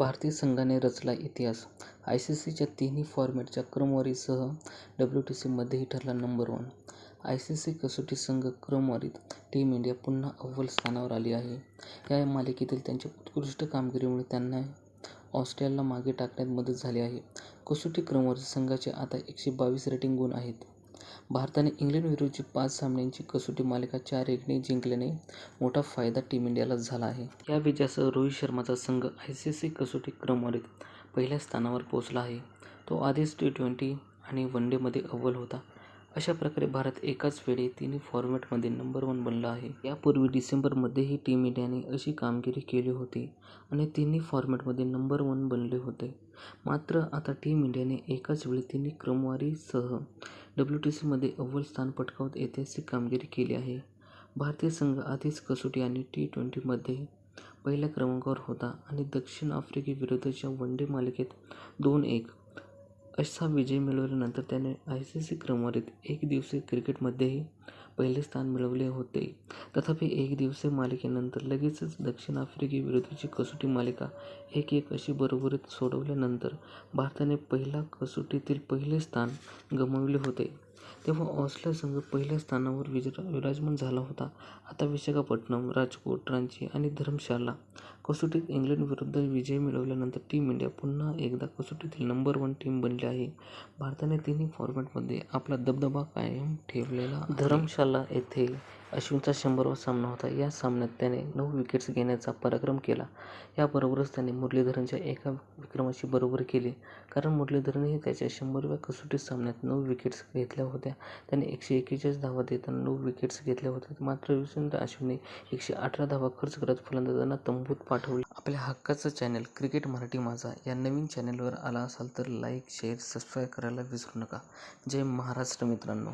भारतीय संघाने रचला इतिहास. आय सी सीच्या तिन्ही फॉरमॅटच्या क्रमवारीसह डब्ल्यू टी सीमध्येही ठरला number one. I C C कसोटी संघ क्रमवारीत टीम इंडिया पुन्हा अव्वल स्थानावर आली आहे. या मालिकेतील त्यांच्या उत्कृष्ट कामगिरीमुळे त्यांना ऑस्ट्रेलियाला मागे टाकण्यात मदत झाली आहे. कसोटी क्रमवारीत संघाचे आता एकशे बावीस रेटिंग गुण आहेत. भारताने इंग्लंडविरुद्धची पाच सामन्यांची कसोटी मालिका चार एकने जिंकल्याने मोठा फायदा टीम इंडियाला झाला आहे. या विजयासह रोहित शर्माचा संघ आय सी सी कसोटी क्रमवारीत पहिल्या स्थानावर पोहोचला आहे. तो आधीच टी-ट्वेंटी आणि वन डेमध्ये अव्वल होता. अशा प्रकारे भारत एकाच वेळी तिन्ही फॉर्मॅटमध्ये नंबर वन बनला आहे. यापूर्वी डिसेंबरमध्येही टीम इंडियाने अशी कामगिरी केली होती आणि तिन्ही फॉर्मॅटमध्ये नंबर वन बनले होते. मात्र आता टीम इंडियाने एकाच वेळी तिन्ही क्रमवारीसह डब्ल्यू टी सीमध्ये अव्वल स्थान पटकावत ऐतिहासिक कामगिरी केली आहे. भारतीय संघ आधीच कसोटी आणि टी-ट्वेंटीमध्ये पहिल्या क्रमांकावर होता आणि दक्षिण आफ्रिकेविरुद्धच्या वन डे मालिकेत दोन-एक असा विजय मिळवल्यानंतर त्याने आय सी सी क्रमवारीत एकदिवसीय क्रिकेटमध्येही पहिले स्थान मिळवले होते. तथापि, एकदिवसीय मालिकेनंतर लगेचच दक्षिण आफ्रिकेविरुद्धची कसोटी मालिका एक-एक अशी बरोबरीत सोडवल्यानंतर भारताने पहिल्या कसोटीतील पहिले स्थान गमावले होते. तेव्हा ऑस्ट्रेलिया संघ पहिल्या स्थानावर विराजमान झाला होता. आता विशाखापट्टणम, राजकोट, रांची आणि धरमशाला कसोटीत इंग्लंडविरुद्ध विजय मिळवल्यानंतर टीम इंडिया पुन्हा एकदा कसोटीतील नंबर वन टीम बनली आहे. भारताने तिन्ही फॉरमॅटमध्ये आपला दबदबा कायम ठेवलेला धर्मशाला धरमशाला येथे अश्विनचा शंभरावा सामना होता. या सामन्यात त्याने नऊ विकेट्स घेण्याचा पराक्रम केला. याबरोबरच त्याने मुरलीधरनच्या एका विक्रमाची बरोबरी केली. कारण मुरलीधरनही त्याच्या शंभराव्या कसोटी सामन्यात नऊ विकेट्स घेतल्या होत्या. त्याने एकशे एक्केचाळीस धावा देताना नऊ विकेट्स घेतल्या होत्या. मात्र रविचंद्रन अश्विनने एकशे अठरा धावा खर्च करत फलंदाजांना तंबूत पाठवले. आपल्या हक्काचं चॅनल क्रिकेट मराठी माझा या नवीन चॅनलवर आला असाल तर लाईक, शेअर, सबस्क्राईब करायला विसरू नका. जय महाराष्ट्र मित्रांनो.